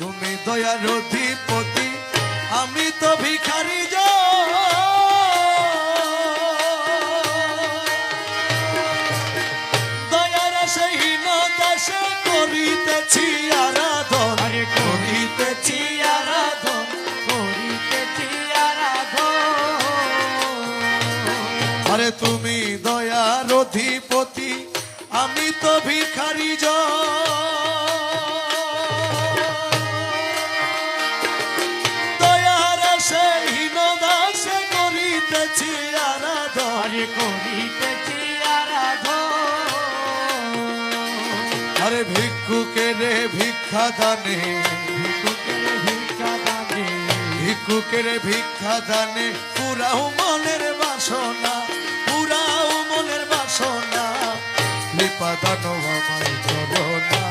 তুমি দয়ার অধিপতি আমি তো ভিখারি যা দয়ার সহীন দাসে করিতেছি আরাধন আরে করিতেছি আরাধন করিতেছি আরাধন। আরে তুমি দয়ার অধিপতি আমি তো ভিখারি যা আরে ভিক্ষুকে রে ভিক্ষা দানে ভিক্ষুকে রে ভিক্ষা দানে পুরাও মনের বাসনা পুরাও মনের বাসনা কৃপা দানো আমায় করোনা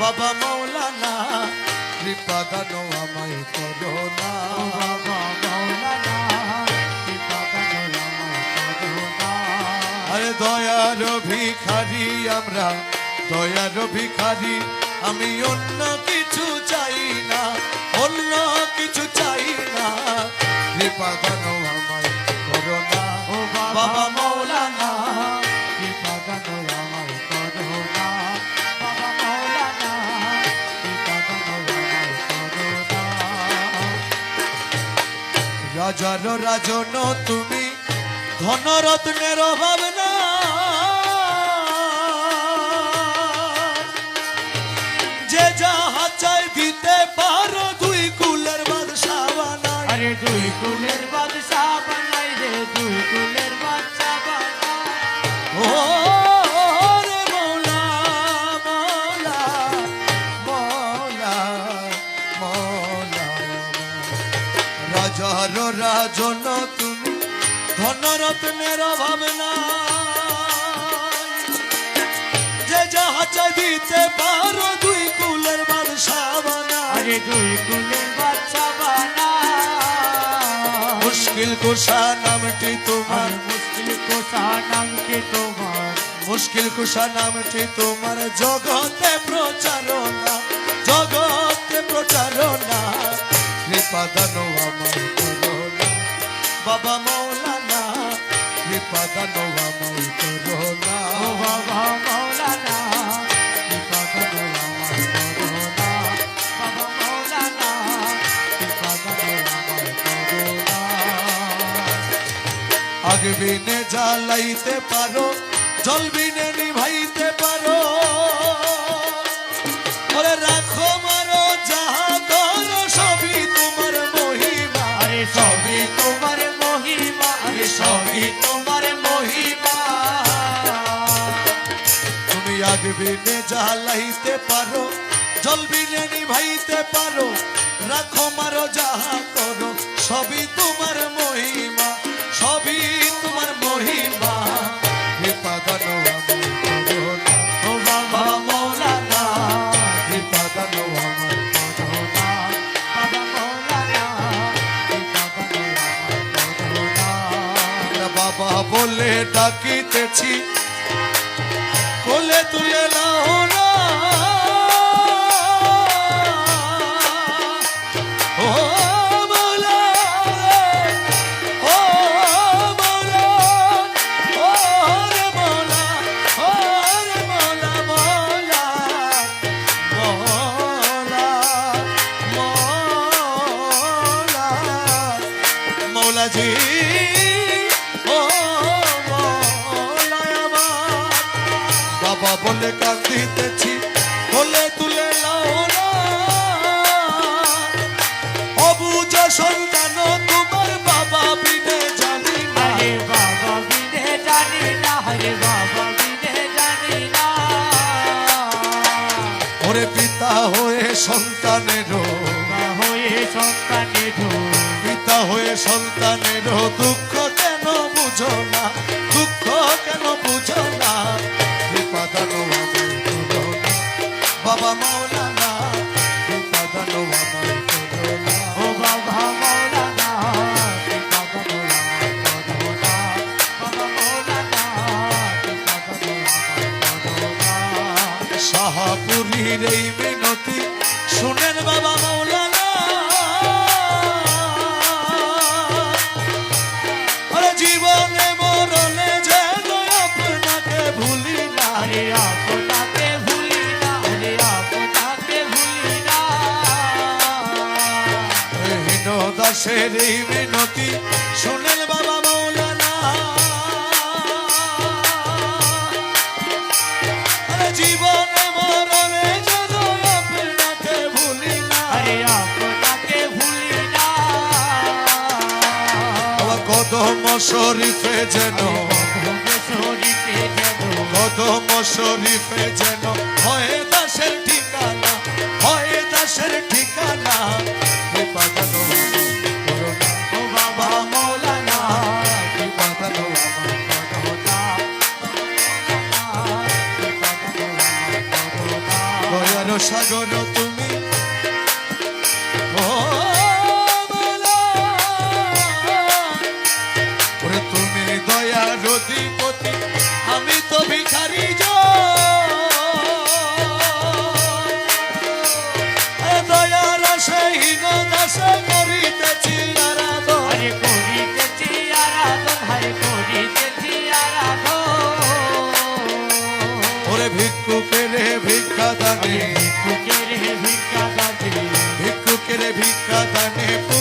বাবা মৌলানা কৃপা দানো আমায় করোনা ও ভিখারি আমরা দয়ার ভিখারি আমি অন্য কিছু চাই না অন্য কিছু চাই না। কৃপা আমায় করোনা ও বাবা। মৌলানা কৃপা আমায় বাবা আমায় করুণা রাজার রাজন তুমি ধনরত্নের অভাব না দুই কুলের বাদশা বানাই রে, দুই কুলের বাচ্চা বানাই। ও রাজার রাজন, তুমি ধনরত্নের অভাব না যে যাহা চাই পারো, দুই কুলের বাদশাহ বানাই। আরে দুই কুলের বাচ্চা বানাই। মুশকিল কুশা নামটি তোমার। মুশকিল কোষা নামকে তোমার। মুশকিল কুশা নামটি তোমার। জগতে প্রচারণা জগতে প্রচারণা। কৃপা দানো আমায় করোনা বাবা মৌলানা কৃপা দানো আমায় করোনা বাবা মাওলানা কৃপা আগ বিনে জ্বালাইতে পারো জল বিনে নিভাইতে পারো। ওরে রাখো মারো যাহা সবই তোমার মহিমা। আরে সবই তোমার মহিমা আরে সবই তোমার মহিমা। তুমি জ্বালাইতে পারো জল বিনে নিভাইতে পারো। রাখো মারো যাহা করো সবই তোমার মহিমা। সবই তোমার মহিমা। কৃপা দানো ও বাবা মাওলানা কৃপা দানো বাবা বলে ডাকিতেছি। কোলে তুলে নাও না। মৌলা জি ও মৌলা আমার। বাবা বলে কান্দিতেছি বলে তুলে লাও না। অবুজ সন্তান তোমার বাবা বিনে জানি না। আরে বাবা বিনে জানি না আরে বাবা বিনে জানি না। ওরে পিতা হয়ে সন্তানেরও হয়ে সন্তানের হয়ে সন্তানেরও দুঃখ কেন বুঝো না? দুঃখ কেন বুঝো না? কৃপা দানো আমায় করো না। বাবা মাওলানা কৃপা দানো আমায় করো না। ও বাবা মাওলানা মাওলানা শাহাপুরীর এই মিনতি, শুনেন বাবা মৌলানা। দাসের মিনতি শুনেন বাবা মৌলানা। জীবনে মরণে যেন আপনাকে ভুলি না। আরে আপনাকে ভুলি না। কদম শরীফে যেন। কদম শরীফে যেন। সাগর তুমি। তুমি দয়ার অধিপতি আমি তো ভিখারি যা தனி